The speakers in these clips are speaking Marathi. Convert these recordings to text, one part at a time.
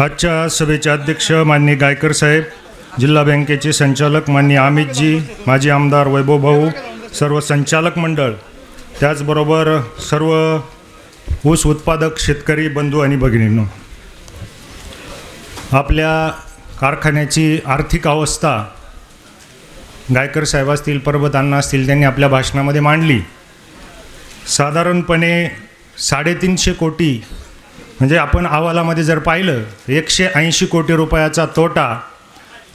आजच्या सभेचे अध्यक्ष माननीय गायकर साहेब जिल्हा बँकेचे संचालक माननीय अमितजी माजी आमदार वैभव भाऊ सर्व संचालक मंडळ त्याचबरोबर सर्व ऊस उत्पादक शेतकरी बंधू आणि भगिनींनो आपल्या कारखान्याची आर्थिक अवस्था गायकर साहेब असतील पर्वत अण्णा असतील त्यांनी आपल्या भाषणामध्ये मांडली. साधारणपणे साडेतीनशे कोटी म्हणजे आपण अहवालामध्ये जर पाहिलं एकशे ऐंशी कोटी रुपयाचा तोटा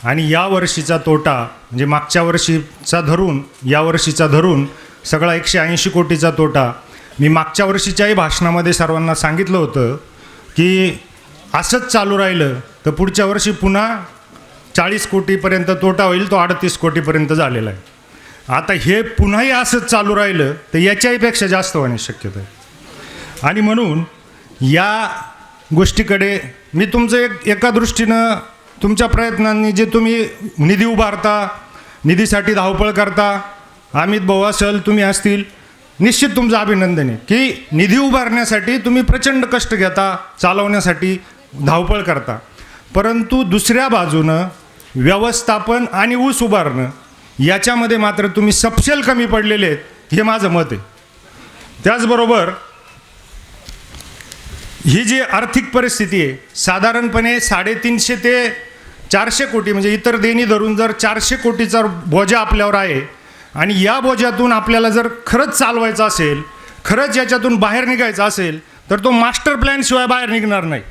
आणि या वर्षीचा तोटा म्हणजे मागच्या वर्षीचा धरून या वर्षीचा धरून सगळा एकशे ऐंशी कोटीचा तोटा. मी मागच्या वर्षीच्याही भाषणामध्ये सर्वांना सांगितलं होतं की असंच चालू राहिलं तर पुढच्या वर्षी पुन्हा चाळीस कोटीपर्यंत तोटा होईल तो अडतीस कोटीपर्यंत झालेला आहे. आता हे पुन्हाही असंच चालू राहिलं तर याच्याहीपेक्षा जास्त होण्याची शक्यता आहे. आणि म्हणून या गोष्टीकडे मी तुमचं एक एका दृष्टीनं तुमच्या प्रयत्नांनी जे तुम्ही निधी उभारता निधीसाठी धावपळ करता अमित भाऊ असेल तुम्ही असतील निश्चित तुमचं अभिनंदन आहे की निधी उभारण्यासाठी तुम्ही प्रचंड कष्ट घेता चालवण्यासाठी धावपळ करता. परंतु दुसऱ्या बाजूनं व्यवस्थापन आणि ऊस उभारणं याच्यामध्ये मात्र तुम्ही सपशेल कमी पडलेले आहेत हे माझं मत आहे. त्याचबरोबर ही जी आर्थिक परिस्थिती आहे साधारणपणे साडेतीनशे ते चारशे कोटी म्हणजे इतर देणी धरून जर चारशे कोटीचा बोजा आपल्यावर आहे आणि या बोजातून आपल्याला जर खरंच चालवायचं असेल खरंच याच्यातून बाहेर निघायचं असेल तर तो मास्टर प्लॅनशिवाय बाहेर निघणार नाही.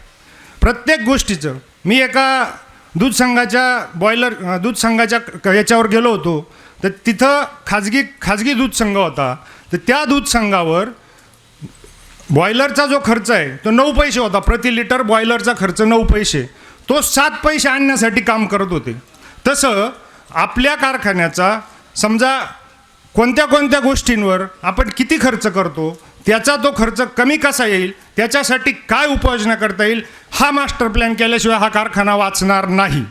प्रत्येक गोष्टीचं मी एका दूध संघाच्या बॉयलर दूध संघाच्या क- याच्यावर गेलो होतो तर तिथं खाजगी खाजगी दूध संघ होता तर त्या दूध संघावर बॉयलरचा जो खर्च आहे तो नऊ पैसे होता. प्रति लिटर बॉयलरचा खर्च नऊ पैसे. तो सात पैसे आणण्यासाठी काम करत होते. तसं आपल्या कारखान्याचा समजा कोणत्या कोणत्या गोष्टींवर आपण किती खर्च करतो त्याचा तो खर्च कमी कसा येईल त्याच्यासाठी काय उपाययोजना करता येईल हा मास्टर प्लॅन केल्याशिवाय हा कारखाना वाचणार नाही.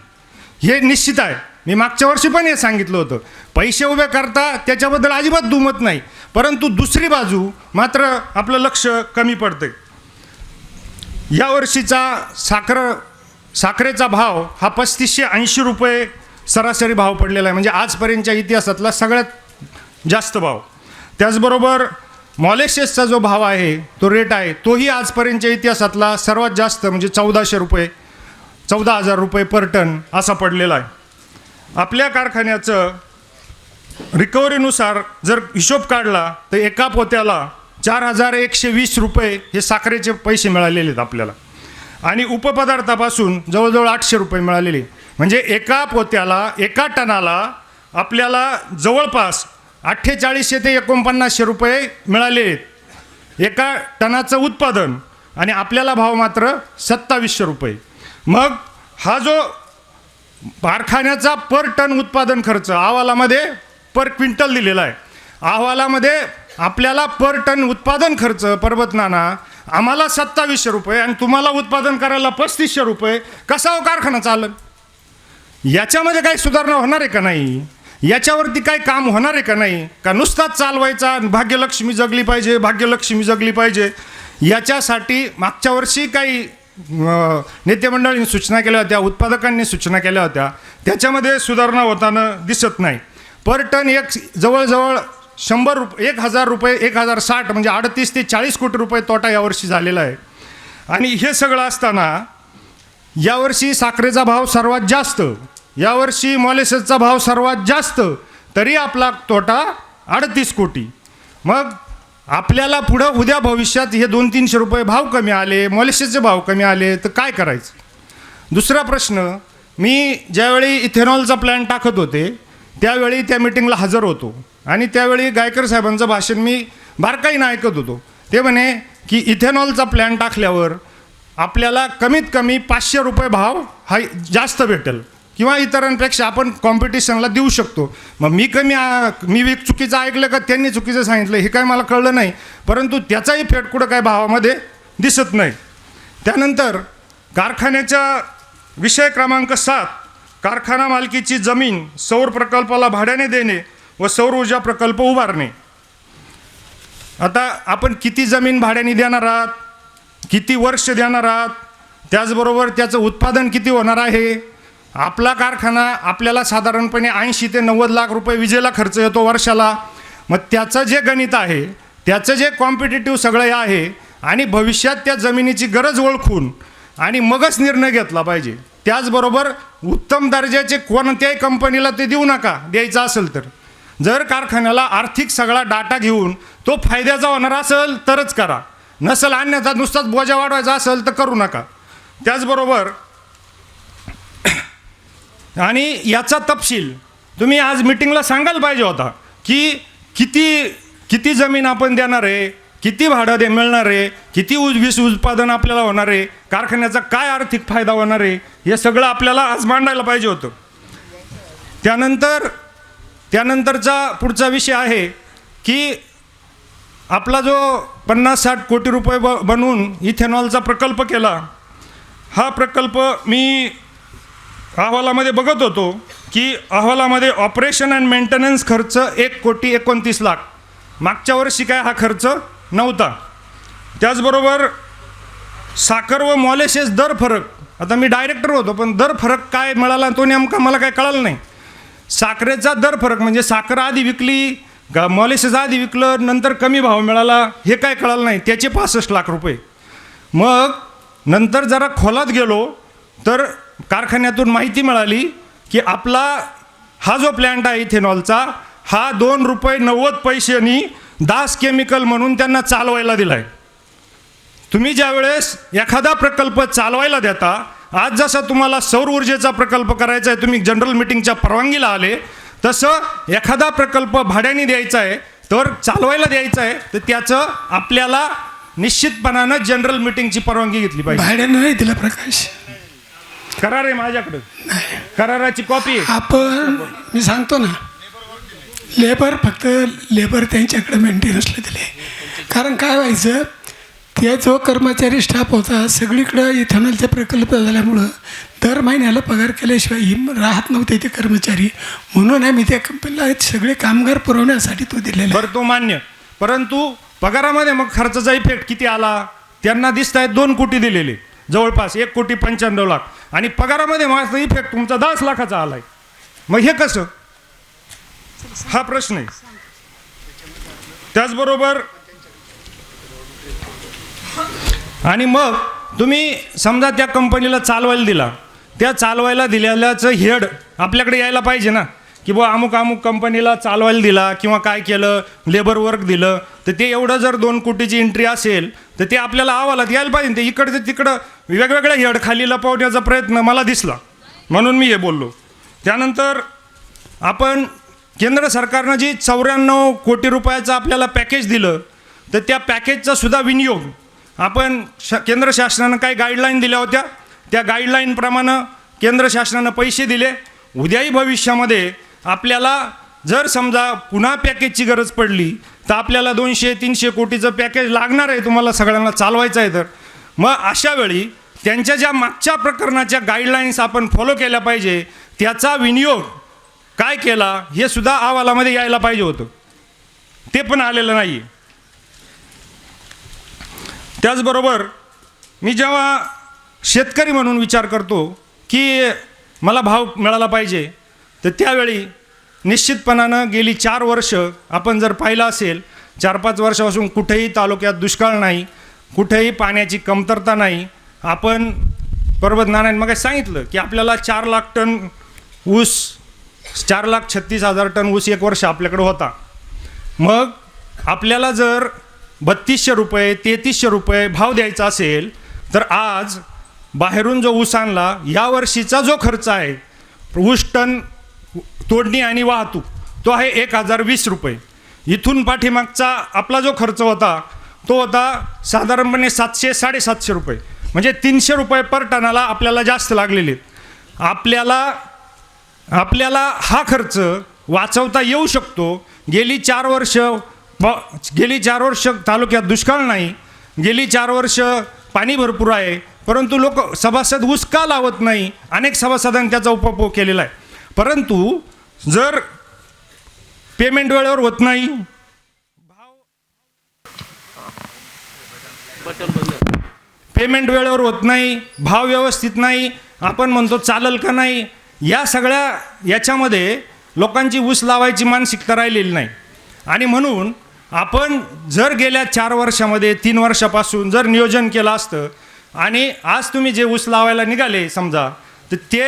हे निश्चित आहे. मी मागच्या वर्षी पण हे सांगितलं होतं. पैसे उभे करता त्याच्याबद्दल अजिबात दुमत नाही. परंतु दुसरी बाजू मात्र आपलं लक्ष कमी पडते यावर्षीचा साखर साखरेचा भाव हा पस्तीसशे ऐंशी रुपये सरासरी भाव पडलेला आहे. म्हणजे आजपर्यंतच्या इतिहासातला सगळ्यात जास्त भाव. त्याचबरोबर मॉलेशियसचा जो भाव आहे तो रेट आहे तोही आजपर्यंतच्या इतिहासातला सर्वात जास्त म्हणजे चौदाशे रुपये चौदा हजार रुपये पर टन असा पडलेला आहे. आपल्या कारखान्याचं रिकव्हरीनुसार जर हिशोब काढला तर एका पोत्याला चार हजार एकशे वीस रुपये हे साखरेचे पैसे मिळालेले आहेत आपल्याला. आणि उपपदार्थापासून जवळजवळ आठशे रुपये मिळालेले म्हणजे एका पोत्याला एका टनाला आपल्याला जवळपास अठ्ठेचाळीसशे ते एकोणपन्नासशे रुपये मिळाले आहेत. एका टनाचं उत्पादन आणि आपल्याला भाव मात्र सत्तावीसशे रुपये. मग हा जो कारखान्याचा पर टन उत्पादन खर्च अहवालामध्ये पर क्विंटल दिलेला आहे. अहवालामध्ये आपल्याला पर टन उत्पादन खर्च पर्वतनाना आम्हाला सत्तावीसशे रुपये आणि तुम्हाला उत्पादन करायला पस्तीसशे रुपये कसा हो कारखाना चालन? याच्यामध्ये काही सुधारणा होणार आहे का नाही? याच्यावरती काही काम होणार आहे का नाही? का नुसताच चालवायचा आणि भाग्यलक्ष्मी जगली पाहिजे भाग्यलक्ष्मी जगली पाहिजे? याच्यासाठी मागच्या वर्षी काही नेतेमंडळींनी सूचना केल्या होत्या उत्पादकांनी सूचना केल्या होत्या. त्याच्यामध्ये सुधारणा होताना दिसत नाही. पर टन एक जवळजवळ शंभर रुप एक हजार रुपये एक हजार साठ म्हणजे अडतीस ते चाळीस कोटी रुपये तोटा यावर्षी झालेला आहे. आणि हे सगळं असताना यावर्षी साखरेचा भाव सर्वात जास्त यावर्षी मॉलेसेसचा भाव सर्वात जास्त तरी आपला तोटा अडतीस कोटी. मग आपल्याला पुढं उद्या भविष्यात हे दोन तीनशे रुपये भाव कमी आले मॉलिशचे भाव कमी आले तर काय करायचं? दुसरा प्रश्न मी ज्यावेळी इथेनॉलचा प्लॅन टाकत होते त्यावेळी त्या मिटिंगला हजर होतो. आणि त्यावेळी गायकर साहेबांचं भाषण मी बारकाईनं ऐकत होतो. ते म्हणे की इथेनॉलचा प्लॅन टाकल्यावर आपल्याला कमीत कमी पाचशे रुपये भाव हा जास्त भेटेल. किंवा इतरांपेक्षा आपण कॉम्पिटिशनला देऊ शकतो. मग मी कमी मी चुकीचं ऐकलं का त्यांनी चुकीचं सांगितलं हे काय मला कळलं नाही. परंतु त्याचाही फेट कुठं काय भावामध्ये दिसत नाही. त्यानंतर कारखान्याच्या विषय क्रमांक सात कारखाना मालकीची जमीन सौर प्रकल्पाला भाड्याने देणे व सौर ऊर्जा प्रकल्प उभारणे. आता आपण किती जमीन भाड्याने देणार आहात? किती वर्ष देणार आहात? त्याचबरोबर त्याचं उत्पादन किती होणार आहे? आपला कारखाना आपल्याला साधारणपणे ऐंशी ते नव्वद लाख रुपये विजेला खर्च येतो वर्षाला. मग त्याचं जे गणित आहे त्याचं जे कॉम्पिटेटिव्ह सगळं हे आहे आणि भविष्यात त्या जमिनीची गरज ओळखून आणि मगच निर्णय घेतला पाहिजे. त्याचबरोबर उत्तम दर्जाचे कोणत्याही कंपनीला ते देऊ नका द्यायचं असेल तर. जर कारखान्याला आर्थिक सगळा डाटा घेऊन तो फायद्याचा होणार असेल तरच करा. नसेल आणण्याचा नुसताच बोजा वाढवायचा असेल तर करू नका. त्याचबरोबर आणि याचा तपशील तुम्ही आज मिटिंगला सांगायला पाहिजे होता की किती किती जमीन आपण देणार आहे किती भाडं दे मिळणार आहे किती उज वीस उत्पादन आपल्याला होणार आहे कारखान्याचा काय आर्थिक फायदा होणार आहे हे सगळं आपल्याला आज मांडायला पाहिजे होतं. त्यानंतर त्यानंतरचा पुढचा विषय आहे की आपला जो पन्नास साठ कोटी रुपये ब बनवून इथेनॉलचा प्रकल्प केला हा प्रकल्प मी अहवालामध्ये बघत होतो की अहवालामध्ये ऑपरेशन अँड मेंटेनन्स खर्च एक कोटी एकोणतीस लाख. मागच्या वर्षी काय हा खर्च? नव्हता. त्याचबरोबर साखर व मॉलेशेस दर फरक. आता मी डायरेक्टर होतो पण दर फरक काय मिळाला तो नेमका मला काय कळालं नाही. साखरेचा दर फरक म्हणजे साखर आधी विकली गा मॉलिसेस आधी विकलं नंतर कमी भाव मिळाला हे काय कळालं नाही. त्याचे पासष्ट लाख रुपये. मग नंतर जरा खोलात गेलो तर कारखान्यातून माहिती मिळाली की आपला हा जो प्लॅन्ट आहे इथेनॉलचा हा दोन रुपये नव्वद पैशांनी दास केमिकल म्हणून त्यांना चालवायला दिला आहे तुम्ही ज्यावेळेस एखादा प्रकल्प चालवायला देता आज जसा तुम्हाला सौर ऊर्जेचा प्रकल्प करायचा आहे तुम्ही जनरल मिटिंगच्या परवानगीला आले तसं एखादा प्रकल्प भाड्याने द्यायचा आहे तर चालवायला द्यायचा आहे तर त्याचं आपल्याला निश्चितपणानं जनरल मिटिंगची परवानगी घेतली पाहिजे. भाड्यानं नाही दिला प्रकाश. करार आहे माझ्याकडे. कराराची कॉपी आपण मी सांगतो ना लेबर फक्त लेबर त्यांच्याकडे मेंटेनन्सला दिले कारण काय व्हायचं ते जो कर्मचारी स्टाफ होता सगळीकडं इथेनॉलचा प्रकल्प झाल्यामुळं दर महिन्याला पगार केल्याशिवाय हिम राहत नव्हते ते कर्मचारी. म्हणून आम्ही त्या कंपनीला सगळे कामगार पुरवण्यासाठी तो दिलेला बरं तो मान्य. परंतु पगारामध्ये मग खर्चाचा इफेक्ट किती आला? त्यांना दिसत आहेत दोन कोटी दिलेले. जवळपास एक कोटी पंच्याण्णव लाख. आणि पगारामध्ये माझा इफेक्ट तुमचा दहा लाखाचा आलाय. मग हे कसं? हा प्रश्न आहे. त्याचबरोबर आणि मग तुम्ही समजा त्या कंपनीला चालवायला दिला. त्या चालवायला दिलेल्याचं हेड आपल्याकडे यायला पाहिजे ना. की बुवा अमुक अमुक कंपनीला चालवायला दिला किंवा काय केलं लेबर वर्क दिलं तर ते एवढं जर दोन कोटीची एंट्री असेल तर ते आपल्याला अहवालात यायला पाहिजे. ते इकडचं तिकडं वेगवेगळ्या हेड खाली लपवण्याचा प्रयत्न मला दिसला. म्हणून मी हे बोललो. त्यानंतर आपण केंद्र सरकारनं जी चौऱ्याण्णव कोटी रुपयाचं आपल्याला पॅकेज दिलं तर त्या पॅकेजचा सुद्धा विनियोग आपण श केंद्र शासनानं काही गाईडलाईन दिल्या होत्या. त्या गाईडलाईनप्रमाणे केंद्र शासनानं पैसे दिले. उद्याही भविष्यामध्ये आपल्याला जर समजा पुन्हा पॅकेजची गरज पडली तर आपल्याला दोनशे तीनशे कोटीचं पॅकेज लागणार आहे तुम्हाला सगळ्यांना चालवायचं आहे तर. मग अशा वेळी त्यांच्या ज्या मागच्या प्रकरणाच्या गाईडलाईन्स आपण फॉलो केल्या पाहिजे त्याचा विनियोग काय केला हे सुद्धा अहवालामध्ये यायला पाहिजे होतं. ते पण आलेलं नाही त्याचबरोबर मी जेव्हा शेतकरी म्हणून विचार करतो की मला भाव मिळाला पाहिजे तर त्यावेळी निश्चितपणानं गेली चार वर्ष आपण जर पाहिलं असेल चार पाच वर्षापासून कुठेही तालुक्यात दुष्काळ नाही कुठेही पाण्याची कमतरता नाही. आपण पर्वत नारायण मग सांगितलं की आपल्याला चार लाख टन ऊस चार लाख छत्तीस हजार टन ऊस एक वर्ष आपल्याकडे होता. मग आपल्याला जर बत्तीसशे रुपये तेहतीसशे रुपये भाव द्यायचा असेल तर आज बाहेरून जो ऊस आणला या वर्षीचा जो खर्च आहे ऊस टन तोडणी आणि वाहतूक. तो आहे एक हजार वीस रुपये. इथून पाठीमागचा आपला जो खर्च होता तो होता साधारणपणे सातशे साडेसातशे रुपये. म्हणजे तीनशे रुपये पर टनाला आपल्याला जास्त लागलेले. आहेत. आपल्याला आपल्याला हा खर्च वाचवता येऊ शकतो. गेली चार वर्ष गेली चार वर्ष तालुक्यात दुष्काळ नाही. गेली चार वर्ष पाणी भरपूर आहे. परंतु लोक सभासद हुसका लावत नाही? अनेक सभासदांनी त्याचा उपभोग केलेला आहे. परंतु जर पेमेंट वेळेवर होत नाही पेमेंट वेळेवर होत नाही भाव व्यवस्थित नाही आपण म्हणतो चालल का नाही या सगळ्या याच्यामध्ये लोकांची ऊस लावायची मानसिकता राहिलेली नाही. आणि म्हणून आपण जर गेल्या चार वर्षामध्ये तीन वर्षापासून जर नियोजन केलं असतं आणि आज तुम्ही जे ऊस लावायला निघाले समजा तर ते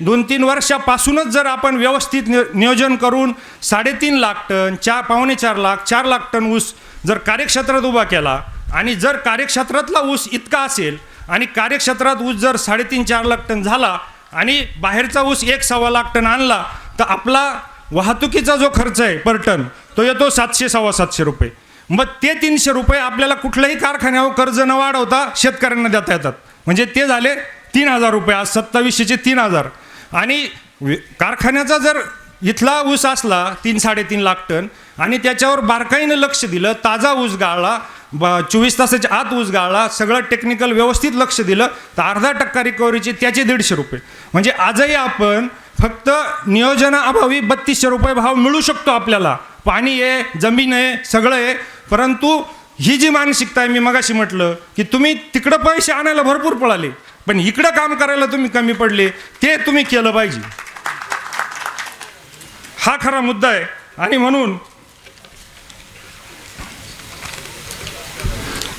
दोन तीन वर्षापासूनच जर आपण व्यवस्थित नियोजन करून साडेतीन लाख टन चार पावणे चार लाख चार लाख टन ऊस जर कार्यक्षेत्रात उभा केला आणि जर कार्यक्षेत्रातला ऊस इतका असेल आणि कार्यक्षेत्रात ऊस जर साडेतीन चार लाख टन झाला आणि बाहेरचा ऊस एक सव्वा लाख टन आणला तर आपला वाहतुकीचा जो खर्च आहे पर टन तो येतो सातशे सव्वा सातशे रुपये. मग ते तीनशे रुपये आपल्याला कुठल्याही कारखान्यावर कर्ज न वाढवता शेतकऱ्यांना देता येतात. म्हणजे ते झाले तीन हजार रुपये आज सत्तावीसशेचे तीन हजार. आणि कारखान्याचा जर इथला ऊस असला तीन साडेतीन लाख टन आणि त्याच्यावर बारकाईनं लक्ष दिलं ताजा ऊस गाळला ब चोवीस तासाच्या आत ऊस गाळला सगळं टेक्निकल व्यवस्थित लक्ष दिलं तर अर्धा टक्का रिकव्हरीचे त्याचे दीडशे रुपये. म्हणजे आजही आपण फक्त नियोजनाअभावी बत्तीसशे रुपये भाव मिळू शकतो आपल्याला. पाणी आहे जमीन आहे सगळं आहे परंतु ही जी मानसिकता आहे मी मगाशी म्हटलं की तुम्ही तिकडं पैसे आणायला भरपूर पळाले. पण इकडं काम करायला तुम्ही कमी पडले ते तुम्ही केलं पाहिजे. हा खरा मुद्दा आहे. आणि म्हणून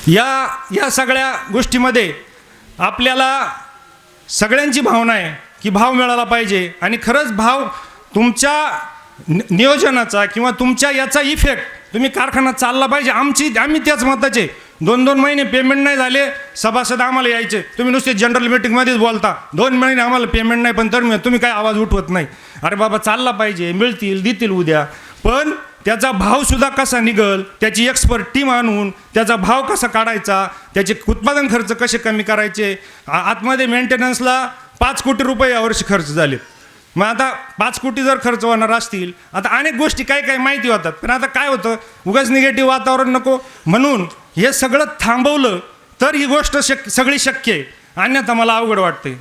या या सगळ्या गोष्टीमध्ये आपल्याला सगळ्यांची भावना आहे की भाव मिळाला पाहिजे. आणि खरंच भाव तुमच्या नियोजनाचा किंवा तुमच्या याचा इफेक्ट तुम्ही कारखाना चालला पाहिजे. आमची आम्ही त्याच मताचे. दोन दोन महिने पेमेंट नाही झाले सभासद आम्हाला यायचे. तुम्ही नुसते जनरल मीटिंगमध्येच बोलता. दोन महिने आम्हाला पेमेंट नाही पण तर तुम्ही काय आवाज उठवत नाही. अरे बाबा चालला पाहिजे मिळतील देतील उद्या. पण त्याचा भावसुद्धा कसा निघल त्याची एक्सपर्ट टीम आणून त्याचा भाव कसा काढायचा त्याचे उत्पादन खर्च कसे कमी करायचे आतमध्ये मेंटेनन्सला पाच कोटी रुपये यावर्षी खर्च झाले. मग आता पाच कोटी जर खर्च होणार असतील आता अनेक गोष्टी काही काही माहिती होतात. पण आता काय होतं? उगाच निगेटिव्ह वातावरण नको. म्हणून हे सगळं थांबवलं तर ही गोष्ट शक सगळी शक्य आहे. अन्यथा मला अवघड वाटते